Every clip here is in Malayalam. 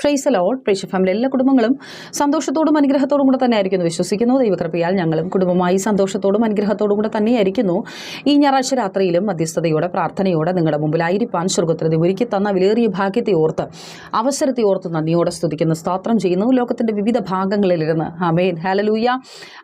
ഫ്രൈസ് ലോഡ് പ്രേക്ഷ ഫാമിലി എല്ലാ കുടുംബങ്ങളും സന്തോഷത്തോടും അനുഗ്രഹത്തോടും കൂടെ തന്നെ ആയിരിക്കുന്നു വിശ്വസിക്കുന്നു. ദൈവകൃപയാൽ ഞങ്ങളും കുടുംബമായി സന്തോഷത്തോടും അനുഗ്രഹത്തോടും കൂടെ തന്നെയായിരിക്കുന്നു ഈ ഞായറാഴ്ച രാത്രിയിലും മധ്യസ്ഥതയോടെ പ്രാർത്ഥനയോടെ നിങ്ങളുടെ മുമ്പിലായിരിക്കാൻ സ്വർഗത്തിൽ ഒരുക്കി തന്ന വിലേറിയ ഭാഗ്യത്തെ ഓർത്ത് അവസരത്തെ ഓർത്ത് നന്ദിയോടെ സ്തുതിക്കുന്നു. സ്തോത്രം ചെയ്യുന്നു. ലോകത്തിന്റെ വിവിധ ഭാഗങ്ങളിലിരുന്ന്. അമേൻ ഹാലലൂയ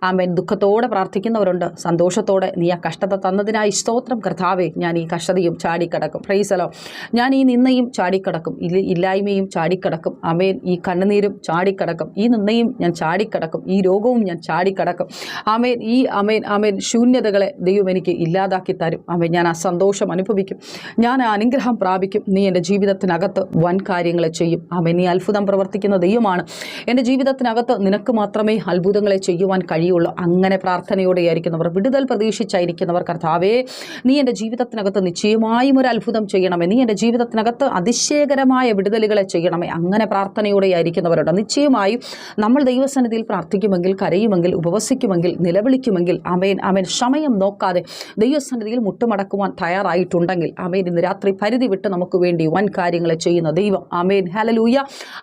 അമേൻ ദുഃഖത്തോടെ പ്രാർത്ഥിക്കുന്നവരുണ്ട്. സന്തോഷത്തോടെ നീ ആ കഷ്ടത തന്നതിനായി സ്തോത്രം. കർത്താവേ ഞാൻ ഈ കഷ്ടതയും ചാടിക്കടക്കും. പ്രൈസലോ ഞാൻ ഈ നിന്നയും ചാടിക്കടക്കും. ഇല്ല ഇല്ലായ്മയും ചാടിക്കടക്കും. അമേൻ ഈ കണ്ണുനീരും ചാടിക്കടക്കും. ഈ നിന്നയും ഞാൻ ചാടിക്കടക്കും. ഈ രോഗവും ഞാൻ ചാടിക്കടക്കും. അമേൻ ഈ അമേൻ അമേൻ ശൂന്യതകളെ ദൈവം എനിക്ക് ഇല്ലാതാക്കി തരും. ആമേൻ. ഞാൻ ആ സന്തോഷം അനുഭവിക്കും. ഞാൻ ആ അനുഗ്രഹം പ്രാപിക്കും. നീ എന്റെ ജീവിതത്തിനകത്ത് വൻ കാര്യങ്ങളെ ചെയ്യും. അമേൻ നീ അത്ഭുതം പ്രവർത്തിക്കുന്ന ദൈവമാണ്. എന്റെ ജീവിതത്തിനകത്ത് നിനക്ക് മാത്രമേ അത്ഭുതങ്ങളെ ചെയ്യുവാൻ കഴിയുള്ളൂ. അങ്ങനെ പ്രാർത്ഥനയോടെയായിരിക്കുന്നവർ വിടുതൽ പ്രതീക്ഷിച്ചായിരിക്കുന്നവർ കർത്താവേ നീ എന്റെ ജീവിതത്തിനകത്ത് നിശ്ചയമായും ഒരു അത്ഭുതം ചെയ്യണമേ. നീ എന്റെ ജീവിതത്തിനകത്ത് അതിശയകരമായ വിടുതലുകളെ ചെയ്യണമേ. അങ്ങനെ പ്രാർത്ഥനയോടെ ആയിരിക്കുന്നവരുണ്ട് നിശ്ചയമായും നമ്മൾ ദൈവസന്നിധിയിൽ പ്രാർത്ഥിക്കുമെങ്കിൽ കരയുമെങ്കിൽ ഉപവസിക്കുമെങ്കിൽ നിലവിളിക്കുമെങ്കിൽ അമേൻ അമേൻ സമയം നോക്കാതെ ദൈവസന്നിധിയിൽ മുട്ടുമടക്കുവാൻ തയ്യാറായിട്ടുണ്ടെങ്കിൽ അമേൻ ഇന്ന് രാത്രി പരിധി വിട്ട് നമുക്ക് വേണ്ടി വൻ കാര്യങ്ങളെ ചെയ്യുന്ന ദൈവം. അമേൻ ഹലലൂയ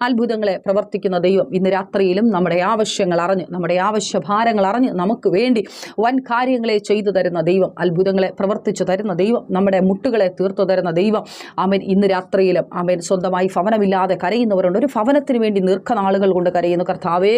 അത്ഭുതങ്ങളെ പ്രവർത്തിക്കുന്ന ദൈവം ഇന്ന് രാത്രിയിലും നമ്മുടെ ആവശ്യങ്ങൾ അറിഞ്ഞ് നമ്മുടെ ആവശ്യഭാരങ്ങൾ അറിഞ്ഞ് നമുക്ക് വേണ്ടി വൻ കാര്യങ്ങളെ ചെയ്തു തരുന്ന ദൈവം അത്ഭുതങ്ങളെ പ്രവർത്തിച്ചു തരുന്ന ദൈവം നമ്മുടെ മുട്ടുകളെ തീർത്തു തരുന്ന ദൈവം. അമേൻ ഇന്ന് രാത്രിയിലും അമേൻ സ്വന്തമായി ഭവനമില്ലാതെ കരയുന്നവരുണ്ട്. ഒരു ഭവനത്തിന് വേണ്ടി ദീർഘനാളുകൾ കൊണ്ട് കരയുന്നു. കർത്താവേ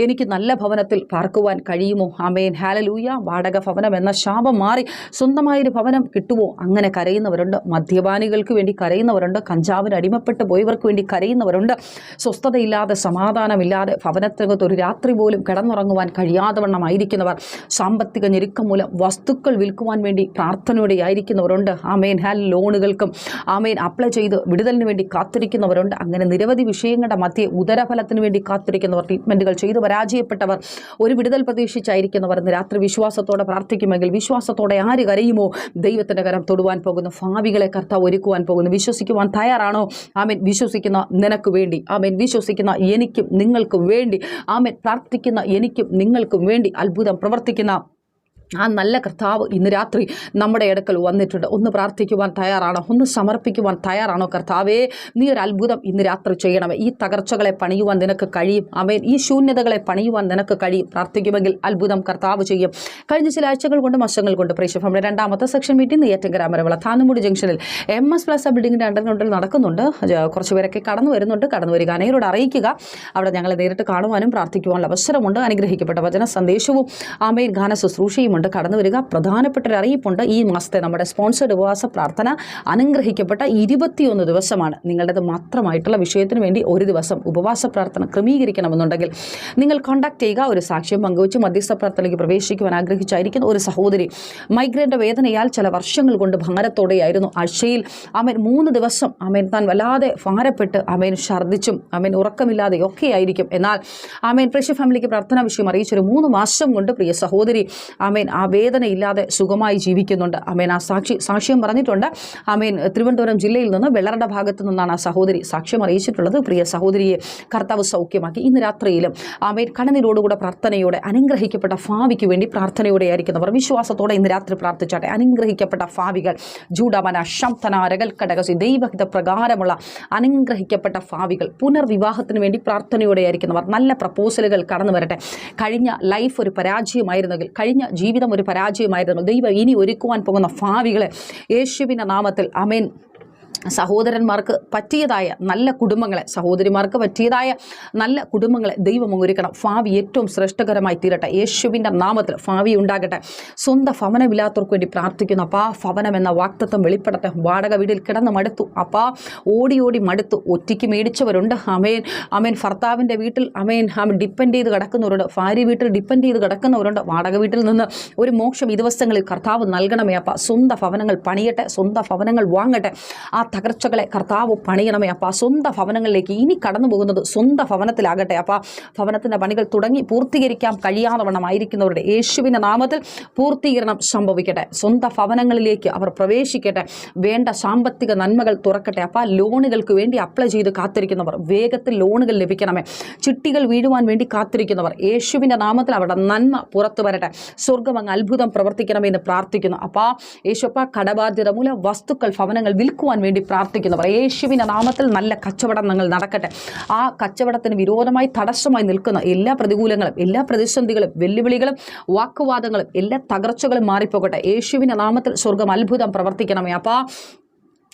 എനിക്ക് നല്ല ഭവനത്തിൽ പാർക്കുവാൻ കഴിയുമോ? അമേൻ ഹാലലൂയ വാടക ഭവനം എന്ന ശാപം മാറി സ്വന്തമായൊരു ഭവനം കിട്ടുമോ? അങ്ങനെ കരയുന്നവരുണ്ട്. മദ്യപാനികൾക്ക് വേണ്ടി കരയുന്നവരുണ്ട്. കഞ്ചാവിന് അടിമപ്പെട്ട് പോയവർക്ക് വേണ്ടി കരയുന്നവരുണ്ട്. സ്വസ്ഥതയില്ലാതെ സമാധാനമില്ലാതെ ഭവനത്തിനകത്ത് ഒരു രാത്രി പോലും കിടന്നുറങ്ങുവാൻ കഴിയാതെ വണ്ണമായിരിക്കുന്നവർ സാമ്പത്തിക ഞെരുക്കം മൂലം വസ്തുക്കൾ വിൽക്കുവാൻ വേണ്ടി പ്രാർത്ഥനയോടെ ആയിരിക്കുന്നവരുണ്ട്. ആമേൻ. ഹാൽ ലോണുകൾക്കും ആമേൻ അപ്ലൈ ചെയ്ത് വിടുതലിന് വേണ്ടി കാത്തിരിക്കുന്നവരുണ്ട്. അങ്ങനെ നിരവധി വിഷയങ്ങളുടെ മധ്യേ ഉദരഫലത്തിന് വേണ്ടി കാത്തിരിക്കുന്നവർ ട്രീറ്റ്മെന്റുകൾ ചെയ്ത് പരാജയപ്പെട്ടവർ ഒരു വിടുതൽ പ്രതീക്ഷിച്ചായിരിക്കുന്നവർ ഇന്ന് രാത്രി വിശ്വാസത്തോടെ പ്രാർത്ഥിക്കുമെങ്കിൽ വിശ്വാസത്തോടെ ആര് കരയുമോ? ദൈവത്തിന്റെ കരം തൊടുവാൻ പോകുന്നു ഭാവികളെ കർത്താവ് ഒരുക്കുവാൻ പോകുന്നു. വിശ്വസിക്കുവാൻ തയ്യാറാണോ? ആമേൻ. വിശ്വസിക്കുന്ന നിനക്ക് വേണ്ടി. ആമേൻ. വിശ്വസിക്കുന്ന എനിക്കും നിങ്ങൾക്കും വേണ്ടി. ആമേൻ. പ്രാർത്ഥിക്കുന്ന എനിക്കും നിങ്ങൾക്കും വേണ്ടി അത്ഭുതം പ്രവർത്തിക്കുന്ന ആ നല്ല കർത്താവ് ഇന്ന് രാത്രി നമ്മുടെ ഇടക്കൽ വന്നിട്ടുണ്ട്. ഒന്ന് പ്രാർത്ഥിക്കുവാൻ തയ്യാറാണോ? ഒന്ന് സമർപ്പിക്കുവാൻ തയ്യാറാണോ കർത്താവേ? നീ ഒരു അത്ഭുതം ഇന്ന് രാത്രി ചെയ്യണമേ. ഈ തകർച്ചകളെ പണിയുവാൻ നിനക്ക് കഴിയും. അവൻ ഈ ശൂന്യതകളെ പണിയുവാൻ നിനക്ക് കഴിയും. പ്രാർത്ഥിക്കുമെങ്കിൽ അത്ഭുതം കർത്താവ് ചെയ്യും. കഴിഞ്ഞ ചില ആഴ്ചകൾ കൊണ്ട് മാസങ്ങൾ കൊണ്ട് പ്രേക്ഷ നമ്മുടെ രണ്ടാമത്തെ സെക്ഷൻ മീറ്റിംഗ് നെയ്യാറ്റങ്കര അമരവിള താനുമുടി ജംഗ്ഷനിൽ എം എസ് പ്ലസ് ബിൽഡിങ്ങിന്റെ അണ്ടർഗ്രൗണ്ടിൽ നടക്കുന്നുണ്ട്. കുറച്ച് പേരൊക്കെ കടന്നു വരുന്നുണ്ട്. കടന്നു വരിക. അനേരോട് അറിയിക്കുക. അവിടെ ഞങ്ങളെ നേരിട്ട് കാണുവാനും പ്രാർത്ഥിക്കുവാനുള്ള അവസരമുണ്ട്. അനുഗ്രഹിക്കപ്പെട്ട വചന സന്ദേശവും ആമേൻ ഗാന ശുശ്രൂഷയുമുണ്ട് കടന്നു വരിക. പ്രധാനപ്പെട്ട ഒരു അറിയിപ്പുണ്ട്. ഈ മാസത്തെ നമ്മുടെ സ്പോൺസേഡ് ഉപവാസ പ്രാർത്ഥന അനുഗ്രഹിക്കപ്പെട്ട ഇരുപത്തിയൊന്ന് ദിവസമാണ്. നിങ്ങളുടേത് മാത്രമായിട്ടുള്ള വിഷയത്തിന് വേണ്ടി ഒരു ദിവസം ഉപവാസ പ്രാർത്ഥന ക്രമീകരിക്കണമെന്നുണ്ടെങ്കിൽ നിങ്ങൾ കോൺടാക്ട് ചെയ്യുക. ഒരു സാക്ഷ്യം പങ്കുവച്ച് മധ്യസ്ഥ പ്രാർത്ഥനയ്ക്ക് പ്രവേശിക്കുവാൻ ആഗ്രഹിച്ചായിരിക്കുന്ന. ഒരു സഹോദരി മൈഗ്രൈന്റെ വേദനയാൽ ചില വർഷങ്ങൾ കൊണ്ട് ഭാരത്തോടെയായിരുന്നു. ആഴ്ചയിൽ അമേൻ മൂന്ന് ദിവസം അമേൻ താൻ വല്ലാതെ ഭാരപ്പെട്ട് അമേൻ ഛർദ്ദിച്ചും അമേൻ ഉറക്കമില്ലാതെ ഒക്കെ ആയിരിക്കും. എന്നാൽ ആമേൻ പ്രേക്ഷ ഫാമിലിക്ക് പ്രാർത്ഥനാ വിഷയം അറിയിച്ചൊരു മൂന്ന് മാസം കൊണ്ട് പ്രിയ സഹോദരി ആമേൻ ആ വേദനയില്ലാതെ സുഖമായി ജീവിക്കുന്നുണ്ട്. അമേൻ ആ സാക്ഷി സാക്ഷ്യം പറഞ്ഞിട്ടുണ്ട്. അമേൻ തിരുവനന്തപുരം ജില്ലയിൽ നിന്ന് വെള്ളറുടെ ഭാഗത്ത് നിന്നാണ് ആ സഹോദരി സാക്ഷ്യം അറിയിച്ചിട്ടുള്ളത്. പ്രിയ സഹോദരിയെ കർത്താവ് സൗഖ്യമാക്കി. ഇന്ന് രാത്രിയിലും അമേൻ കണ്ണനീരോടുകൂടെ പ്രാർത്ഥനയോടെ അനുഗ്രഹിക്കപ്പെട്ട ഭാവിക്ക് വേണ്ടി പ്രാർത്ഥനയോടെ ആയിരിക്കുന്നവർ വിശ്വാസത്തോടെ ഇന്ന് രാത്രി പ്രാർത്ഥിച്ചാട്ടെ. അനുഗ്രഹിക്കപ്പെട്ട ഭാവികൾ ജൂഡമന ശംതന രകൽക്കടകസി ദൈവഹിത പ്രകാരമുള്ള അനുഗ്രഹിക്കപ്പെട്ട ഭാവികൾ പുനർവിവാഹത്തിന് വേണ്ടി പ്രാർത്ഥനയോടെ ആയിരിക്കുന്നവർ നല്ല പ്രപ്പോസലുകൾ കടന്നു വരട്ടെ കഴിഞ്ഞ ലൈഫ് ഒരു പരാജയമായിരുന്നെങ്കിൽ കഴിഞ്ഞ ജീവിതം ഒരു പരാജയമായിരുന്നു. ദൈവം ഇനി ഒരുക്കുവാൻ പോകുന്ന ഭാവികളെ യേശുവിന്റെ നാമത്തിൽ. അമേൻ സഹോദരന്മാർക്ക് പറ്റിയതായ നല്ല കുടുംബങ്ങളെ സഹോദരിമാർക്ക് പറ്റിയതായ നല്ല കുടുംബങ്ങളെ ദൈവം ഒരുക്കണം ഭാവി ഏറ്റവും ശ്രേഷ്ഠകരമായി തീരട്ടെ. യേശുവിന്റെ നാമത്തിൽ ഭാവി ഉണ്ടാകട്ടെ. സ്വന്തം ഭവനമില്ലാത്തവർക്ക് വേണ്ടി പ്രാർത്ഥിക്കുന്നു. അപ്പാ ഭവനം എന്ന വാക്തത്വം വെളിപ്പെടട്ടെ. വാടക വീടിൽ കിടന്ന് മടുത്തു. അപ്പാ ഓടി ഓടി മടുത്തു. ഒറ്റയ്ക്ക് മേടിച്ചവരുണ്ട്. അമേൻ അമേൻ. ഭർത്താവിന്റെ വീട്ടിൽ അമേൻ അമ ഡിപ്പെൻഡ് ചെയ്ത് കിടക്കുന്നവരുണ്ട്. ഭാര്യ വീട്ടിൽ ഡിപ്പെൻഡ് ചെയ്ത് കിടക്കുന്നവരുണ്ട്. വാടക വീട്ടിൽ നിന്ന് ഒരു മോക്ഷം ഈ ദിവസങ്ങളിൽ കർത്താവ് നൽകണമേ അപ്പ. സ്വന്തം ഭവനങ്ങൾ പണിയട്ടെ. സ്വന്തം ഭവനങ്ങൾ വാങ്ങട്ടെ. ആ തകർച്ചകളെ കർത്താവ് പണിയണമേ അപ്പ. സ്വന്തം ഭവനങ്ങളിലേക്ക് ഇനി കടന്നു പോകുന്നത് സ്വന്തം ഭവനത്തിലാകട്ടെ അപ്പ. ഭവനത്തിന്റെ പണികൾ തുടങ്ങി പൂർത്തീകരിക്കാൻ കഴിയാത്തവണ്ണമായിരിക്കുന്നവരുടെ യേശുവിന്റെ നാമത്തിൽ പൂർത്തീകരണം സംഭവിക്കട്ടെ. സ്വന്തം ഭവനങ്ങളിലേക്ക് അവർ പ്രവേശിക്കട്ടെ. വേണ്ട സാമ്പത്തിക നന്മകൾ തുറക്കട്ടെ അപ്പ. ലോണുകൾക്ക് വേണ്ടി അപ്ലൈ ചെയ്ത് കാത്തിരിക്കുന്നവർ വേഗത്തിൽ ലോണുകൾ ലഭിക്കണമേ. ചിട്ടികൾ വീഴുവാൻ വേണ്ടി കാത്തിരിക്കുന്നവർ യേശുവിന്റെ നാമത്തിൽ അവരുടെ നന്മ പുറത്തു വരട്ടെ. സ്വർഗം അത്ഭുതം പ്രവർത്തിക്കണമെന്ന് പ്രാർത്ഥിക്കുന്നു. അപ്പാ യേശുപ്പ കടബാധ്യത മൂലം വസ്തുക്കൾ ഭവനങ്ങൾ വിൽക്കുവാൻ വേണ്ടി പ്രാർത്ഥിക്കുന്നവർ. യേശുവിന്റെ നാമത്തിൽ നല്ല കച്ചവടം നിങ്ങൾ നടക്കട്ടെ. ആ കച്ചവടത്തിന് വിരോധമായി തടസ്സമായി നിൽക്കുന്ന എല്ലാ പ്രതികൂലങ്ങളും എല്ലാ പ്രതിസന്ധികളും വെല്ലുവിളികളും വാക്കുവാദങ്ങളും എല്ലാ തകർച്ചകളും മാറിപ്പോകട്ടെ. യേശുവിന്റെ നാമത്തിൽ സ്വർഗം അത്ഭുതം പ്രവർത്തിക്കണമേ. അപ്പോൾ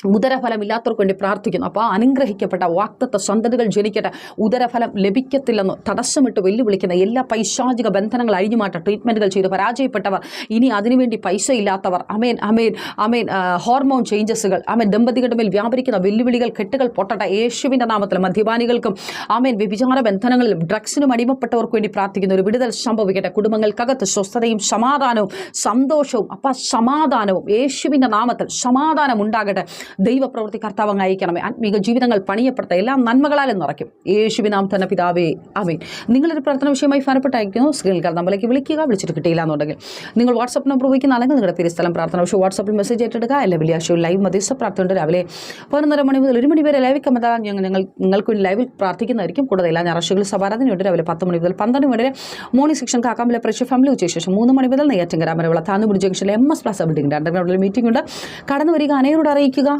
ഉദരഫലം ഇല്ലാത്തവർക്ക് വേണ്ടി പ്രാർത്ഥിക്കുന്നു. അപ്പോൾ ആ അനുഗ്രഹിക്കപ്പെട്ട വാക്തത്വ സന്തതികൾ ജനിക്കട്ടെ. ഉദരഫലം ലഭിക്കത്തില്ലെന്ന് തടസ്സമിട്ട് വെല്ലുവിളിക്കുന്ന എല്ലാ പൈശാചിക ബന്ധനങ്ങൾ അഴിഞ്ഞുമാറ്റ ട്രീറ്റ്മെന്റുകൾ ചെയ്ത് പരാജയപ്പെട്ടവർ ഇനി അതിനുവേണ്ടി പൈസ ഇല്ലാത്തവർ അമേൻ അമേൻ അമേൻ ഹോർമോൺ ചേഞ്ചസുകൾ അമേൻ ദമ്പതികളുടെ മേൽ വ്യാപരിക്കുന്ന വെല്ലുവിളികൾ കെട്ടുകൾ പൊട്ടട്ടെ. യേശുവിന്റെ നാമത്തിൽ മദ്യപാനികൾക്കും അമേൻ വ്യഭിചാര ബന്ധനങ്ങളിലും ഡ്രഗ്സിനും അടിമപ്പെട്ടവർക്ക് വേണ്ടി പ്രാർത്ഥിക്കുന്ന ഒരു വിടുതൽ സംഭവിക്കട്ടെ. കുടുംബങ്ങൾക്കകത്ത് സ്വസ്ഥതയും സമാധാനവും സന്തോഷവും അപ്പം സമാധാനവും യേശുവിന്റെ നാമത്തിൽ സമാധാനം ഉണ്ടാകട്ടെ. ദൈവപ്രവൃത്തി കർത്താവ് അങ്ങ് അയക്കണമേ. ആത്മീക ജീവിതങ്ങൾ പണിയപ്പെടുത്ത എല്ലാ നന്മകളാലും നിറയ്ക്കും. യേശുവിനാം തന്നെ പിതാവേ അമീൻ നിങ്ങളൊരു പ്രാർത്ഥന വിഷയമായി ഫലപ്പെട്ടായിരിക്കുന്നു. സ്ക്രീനിൽ നമ്പറിലേക്ക് വിളിക്കുക. വിളിച്ചിട്ട് കിട്ടിയില്ല എന്നുണ്ടെങ്കിൽ നിങ്ങൾ വാട്സപ്പ് നമ്പർ ഉപയോഗിക്കുന്ന അല്ലെങ്കിൽ നിങ്ങളുടെ തിരുസ്ഥലം സ്ഥലം പ്രാർത്ഥന വിഷയം വാട്സപ്പിൽ മെസ്സേജ് ഏറ്റെടുക്കുക. അല്ല വെള്ളിയാഴ്ച ലൈവ് മധ്യസ്ഥ പ്രാർത്ഥനയുണ്ട്. രാവിലെ പതിനൊന്നര മണി മുതൽ ഒരു മണി വരെ ലൈവ് കമ്മതാ ഞങ്ങൾ ഞങ്ങൾ നിങ്ങൾക്ക് ലൈവിൽ പ്രാർത്ഥിക്കുന്നതായിരിക്കും. കൂടുതൽ എല്ലാ ഞായറാഴ്ചകളിൽ സഭാരാധനയുണ്ട് രാവിലെ പത്ത് മണി മുതൽ പന്ത്രണ്ട് മണി വരെ മോർണിംഗ് സെക്ഷൻ കാക്കാമ്പിലെ പ്രശ്ന ഫാമിലി ഉച്ച ശേഷം മൂന്ന് മണി മുതൽ നെയ്യാറ്റിങ്കര വരെയുള്ള താന്നുപുടി ജംഗ്ഷനിലെ എം എസ് പ്ലസ് ബിൽഡിംഗ് അണ്ടർഗ്രൗണ്ടിൽ മീറ്റിംഗ് ഉണ്ട്. കടന്നു വരിക അനേരോട് അറിയിക്കുക.